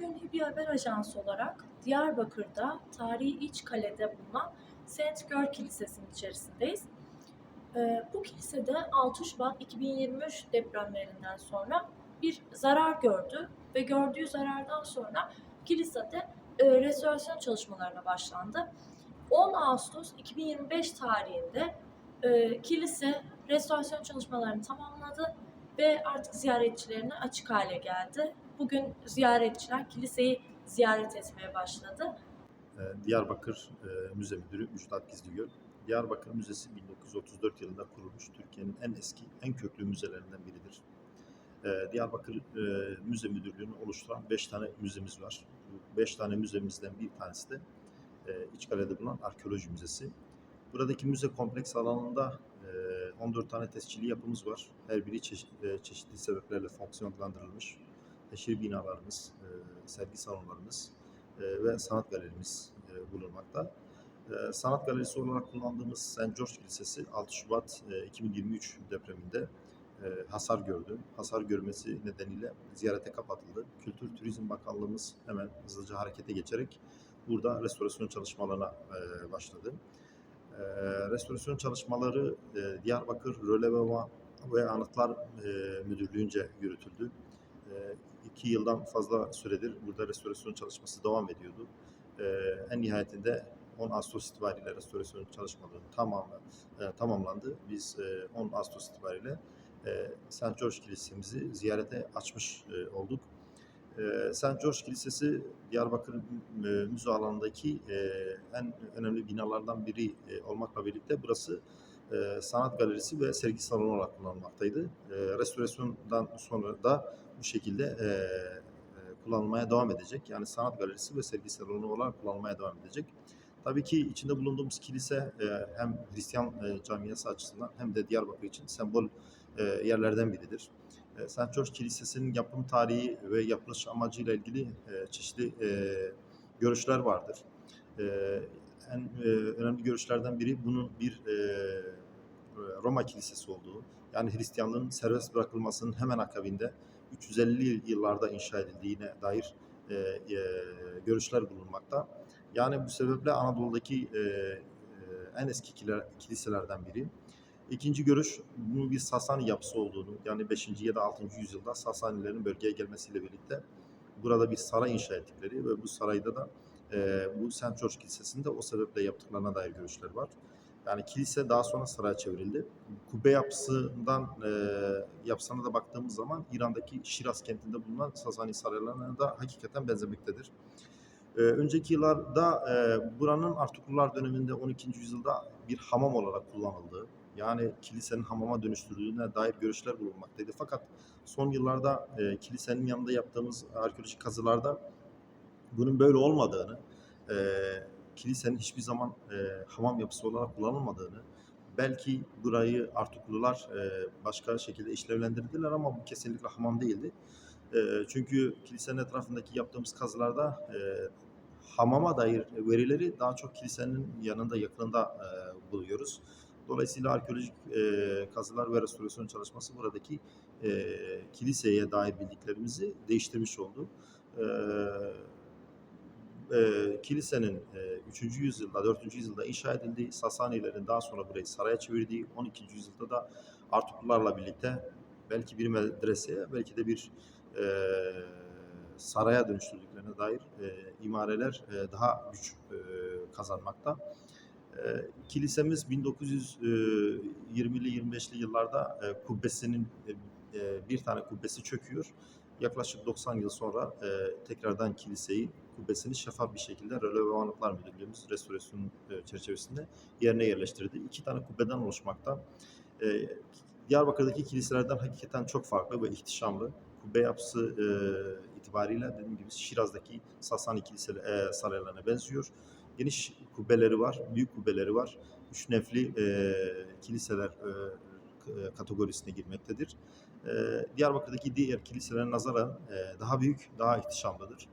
Bugün Hülya Haber Ajansı olarak Diyarbakır'da tarihi iç kalede bulunan Saint Gör Kilisesi'nin içerisindeyiz. Ee, bu kilisede 6 Şubat 2023 depremlerinden sonra bir zarar gördü ve gördüğü zarardan sonra kilisede e, restorasyon çalışmalarına başlandı. 10 Ağustos 2025 tarihinde e, kilise restorasyon çalışmalarını tamamladı ve artık ziyaretçilerine açık hale geldi. Bugün ziyaretçiler kiliseyi ziyaret etmeye başladı. Ee, Diyarbakır e, Müze Müdürü Müjdat Gizligöl. Diyarbakır Müzesi 1934 yılında kurulmuş Türkiye'nin en eski, en köklü müzelerinden biridir. Ee, Diyarbakır e, Müze Müdürlüğü'nü oluşturan 5 tane müzemiz var. Bu 5 tane müzemizden bir tanesi de e, İçkale'de bulunan Arkeoloji Müzesi. Buradaki müze kompleks alanında e, 14 tane tescilli yapımız var. Her biri çeşit- çeşitli sebeplerle fonksiyonlandırılmış. Teşhir binalarımız, e, sergi salonlarımız, e, ve sanat galerimiz e, bulunmakta. Sanat galerisi olarak kullandığımız St. George Kilisesi 6 Şubat e, 2023 depreminde hasar gördü. Hasar görmesi nedeniyle ziyarete kapatıldı. Kültür Turizm Bakanlığımız hemen hızlıca harekete geçerek burada restorasyon çalışmalarına başladı. Restorasyon çalışmaları Diyarbakır Röle ve, Anıtlar Müdürlüğü'nce yürütüldü. E, iki yıldan fazla süredir burada restorasyon çalışması devam ediyordu. E, en nihayetinde 10 Ağustos itibariyle restorasyon çalışmaları tamamı e, tamamlandı. Biz e, 10 Ağustos itibariyle e, St. George Kilisemizi ziyarete açmış e, olduk. E, St. George Kilisesi Diyarbakır e, müze alanındaki e, en önemli binalardan biri e, olmakla birlikte burası e, sanat galerisi ve sergi salonu olarak kullanılmaktaydı. E, restorasyondan sonra da bu şekilde e, e, kullanılmaya devam edecek. Yani sanat galerisi ve sergi salonu olarak kullanılmaya devam edecek. Tabii ki içinde bulunduğumuz kilise hem Hristiyan camiası açısından hem de Diyarbakır için sembol yerlerden biridir. E, St. George Kilisesi'nin yapım tarihi ve yapılış amacıyla ilgili çeşitli görüşler vardır. En e, önemli görüşlerden biri bunun bir e, Roma Kilisesi olduğu, yani Hristiyanlığın serbest bırakılmasının hemen akabinde 350 yıllarda inşa edildiğine dair e, e, görüşler bulunmakta. Yani bu sebeple Anadolu'daki e, e, en eski kiliselerden biri. İkinci görüş bunun bir Sasani yapısı olduğunu yani 5. ya da 6. yüzyılda Sasanilerin bölgeye gelmesiyle birlikte burada bir saray inşa ettikleri ve bu sarayda da e, bu St. George Kilisesi'nde o sebeple yaptıklarına dair görüşler var. Yani kilise daha sonra saraya çevrildi. Kubbe yapısından e, yapısına da baktığımız zaman İran'daki Şiraz kentinde bulunan Sasani saraylarına da hakikaten benzemektedir. E, önceki yıllarda e, buranın Artuklular döneminde 12. yüzyılda bir hamam olarak kullanıldığı, yani kilisenin hamama dönüştürüldüğüne dair görüşler bulunmaktaydı. Fakat son yıllarda e, kilisenin yanında yaptığımız arkeolojik kazılarda bunun böyle olmadığını, e, kilisenin hiçbir zaman e, hamam yapısı olarak kullanılmadığını, belki burayı Artuklular e, başka şekilde işlevlendirdiler ama bu kesinlikle hamam değildi. E, çünkü kilisenin etrafındaki yaptığımız kazılarda e, hamama dair verileri daha çok kilisenin yanında yakınında e, buluyoruz. Dolayısıyla arkeolojik e, kazılar ve restorasyon çalışması buradaki e, kiliseye dair bildiklerimizi değiştirmiş oldu. E, e, kilisenin e, 3. yüzyılda, 4. yüzyılda inşa edildiği, Sasanilerin daha sonra burayı saraya çevirdiği, 12. yüzyılda da Artuklularla birlikte belki bir medreseye, belki de bir e, saraya dönüştürdüklerine dair e, imareler e, daha güç e, kazanmakta. E, kilisemiz 1920'li 25'li yıllarda e, kubbesinin e, e, bir tane kubbesi çöküyor. Yaklaşık 90 yıl sonra e, tekrardan kiliseyi kubbesini şeffaf bir şekilde Röle ve Anıtlar Müdürlüğümüz restorasyon e, çerçevesinde yerine yerleştirdi. İki tane kubbeden oluşmakta. E, Diyarbakır'daki kiliselerden hakikaten çok farklı ve ihtişamlı. Kubbe yapısı e, itibariyle dediğim gibi Şiraz'daki Sasani kilise e, saraylarına benziyor. Geniş kubbeleri var, büyük kubbeleri var. Üç nefli e, kiliseler e, k- kategorisine girmektedir. E, Diyarbakır'daki diğer kiliselere nazaran e, daha büyük, daha ihtişamlıdır.